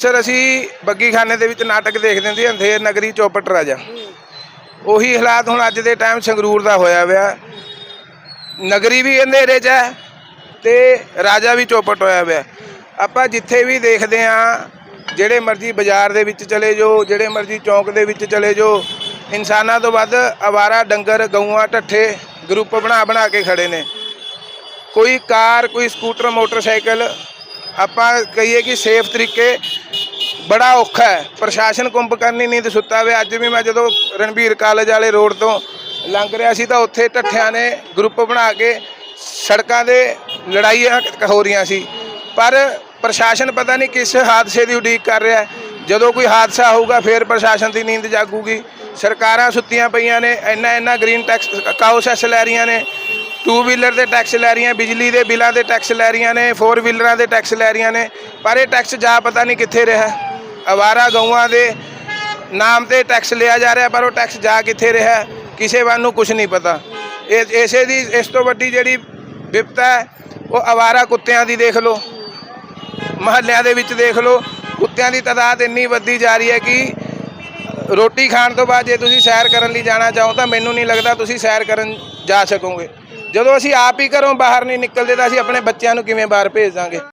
Sir, ਅਸੀਂ ਬੱਗੀਖਾਨੇ ਦੇ ਵਿੱਚ ਨਾਟਕ ਦੇਖਦੇ ਹੁੰਦੇ ਸੀ ਅੰਧੇਰ ਨਗਰੀ, ਚੌਪਟ ਰਾਜਾ। ਉਹੀ ਹਾਲਾਤ ਹੁਣ ਅੱਜ ਦੇ ਟਾਈਮ ਸੰਗਰੂਰ ਦਾ ਹੋਇਆ ਹੋਇਆ ਨਗਰੀ ਵੀ ਅੰਧੇਰੇ 'ਚ ਹੈ ਤੇ ਰਾਜਾ ਵੀ ਚੌਪਟ ਹੋਇਆ ਹੋਇਆ ਆਪਾਂ ਜਿੱਥੇ ਵੀ ਦੇਖਦੇ ਆ ਜਿਹੜੇ ਮਰਜ਼ੀ ਬਾਜ਼ਾਰ ਦੇ ਵਿੱਚ ਚਲੇ ਜਾਓ, ਜਿਹੜੇ ਮਰਜ਼ੀ ਚੌਂਕ ਦੇ ਵਿੱਚ ਚਲੇ ਜਾਓ, ਇਨਸਾਨਾਂ ਤੋਂ ਵੱਧ ਆਵਾਰਾ, ਡੰਗਰ, ਗਊਆਂ, ਢੱਠੇ ਗਰੁੱਪ ਬਣਾ ਬਣਾ ਕੇ ਖੜੇ ਨੇ। ਕੋਈ ਕਾਰ, ਕੋਈ ਸਕੂਟਰ ਮੋਟਰਸਾਈਕਲ, ਆਪਾਂ ਕਹੀਏ ਕਿ ਸੇਫ ਤਰੀਕੇ ਬੜਾ ਔਖਾ ਹੈ। ਪ੍ਰਸ਼ਾਸਨ ਕੁੰਭ ਕਰਨੀ ਨਹੀਂ ਤੇ ਸੁੱਤਾ ਵੇ ਅੱਜ ਵੀ ਮੈਂ ਜਦੋਂ ਰਣਬੀਰ ਕਾਲਜ ਵਾਲੇ ਰੋਡ ਤੋਂ ਲੰਘ ਰਿਹਾ ਸੀ ਤਾਂ ਉੱਥੇ ਢੱਠਿਆਂ ਨੇ ਗਰੁੱਪ ਬਣਾ ਕੇ ਸੜਕਾਂ ਦੇ ਲੜਾਈਆਂ ਹੋ ਰਹੀਆਂ ਸੀ। ਪਰ ਪ੍ਰਸ਼ਾਸਨ ਪਤਾ ਨਹੀਂ ਕਿਸ ਹਾਦਸੇ ਦੀ ਉਡੀਕ ਕਰ ਰਿਹਾ ਜਦੋਂ ਕੋਈ ਹਾਦਸਾ ਹੋਊਗਾ, ਫਿਰ ਪ੍ਰਸ਼ਾਸਨ ਦੀ ਨੀਂਦ ਜਾਗੂਗੀ। ਸਰਕਾਰਾਂ ਸੁੱਤੀਆਂ ਪਈਆਂ ਨੇ। ਇੰਨਾ ਇੰਨਾ ਗ੍ਰੀਨ ਟੈਕਸ ਕਾਉ ਲੈ ਰਹੀਆਂ ਨੇ। ਟੂ ਵੀਲਰ ਦੇ ਟੈਕਸ ਲੈ ਰਹੀਆਂ, ਬਿਜਲੀ ਦੇ ਬਿੱਲਾਂ ਦੇ ਟੈਕਸ ਲੈ ਰਹੀਆਂ ਨੇ ਫੋਰ ਵੀਲਰਾਂ ਦੇ ਟੈਕਸ ਲੈ ਰਹੀਆਂ ਨੇ। ਪਰ ਇਹ ਟੈਕਸ ਜਾ ਪਤਾ ਨਹੀਂ ਕਿੱਥੇ ਰਿਹਾ। ਅਵਾਰਾ ਗਊਆਂ ਦੇ ਨਾਮ ਤੇ ਟੈਕਸ ਲਿਆ ਜਾ ਰਿਹਾ, ਪਰ ਉਹ ਟੈਕਸ ਜਾ ਕਿੱਥੇ ਰਿਹਾ, ਕਿਸੇ ਵੱਲ ਨੂੰ ਕੁਝ ਨਹੀਂ ਪਤਾ। ਇਹ, ਇਸੇ ਦੀ, ਇਸ ਤੋਂ ਵੱਡੀ ਜਿਹੜੀ ਵਿਪਤਾ ਹੈ, ਉਹ ਅਵਾਰਾ ਕੁੱਤਿਆਂ ਦੀ ਦੇਖ ਲਓ। ਮਹੱਲਿਆਂ ਦੇ ਵਿੱਚ ਦੇਖ ਲਓ, ਕੁੱਤਿਆਂ ਦੀ ਤਾਦਾਦ ਇੰਨੀ ਵੱਧਦੀ ਜਾ ਰਹੀ ਹੈ ਕਿ ਰੋਟੀ ਖਾਣ ਤੋਂ ਬਾਅਦ ਜੇ ਤੁਸੀਂ ਸੈਰ ਕਰਨ ਲਈ ਜਾਣਾ ਚਾਹੋ ਤਾਂ ਮੈਨੂੰ ਨਹੀਂ ਲੱਗਦਾ ਤੁਸੀਂ ਸੈਰ ਕਰਨ ਜਾ ਸਕੋਗੇ। ਜਦੋਂ ਅਸੀਂ ਆਪ ਹੀ ਘਰੋਂ ਬਾਹਰ ਨਹੀਂ ਨਿਕਲਦੇ ਤਾਂ ਅਸੀਂ ਆਪਣੇ ਬੱਚਿਆਂ ਨੂੰ ਕਿਵੇਂ ਬਾਹਰ ਭੇਜ ਦਾਂਗੇ?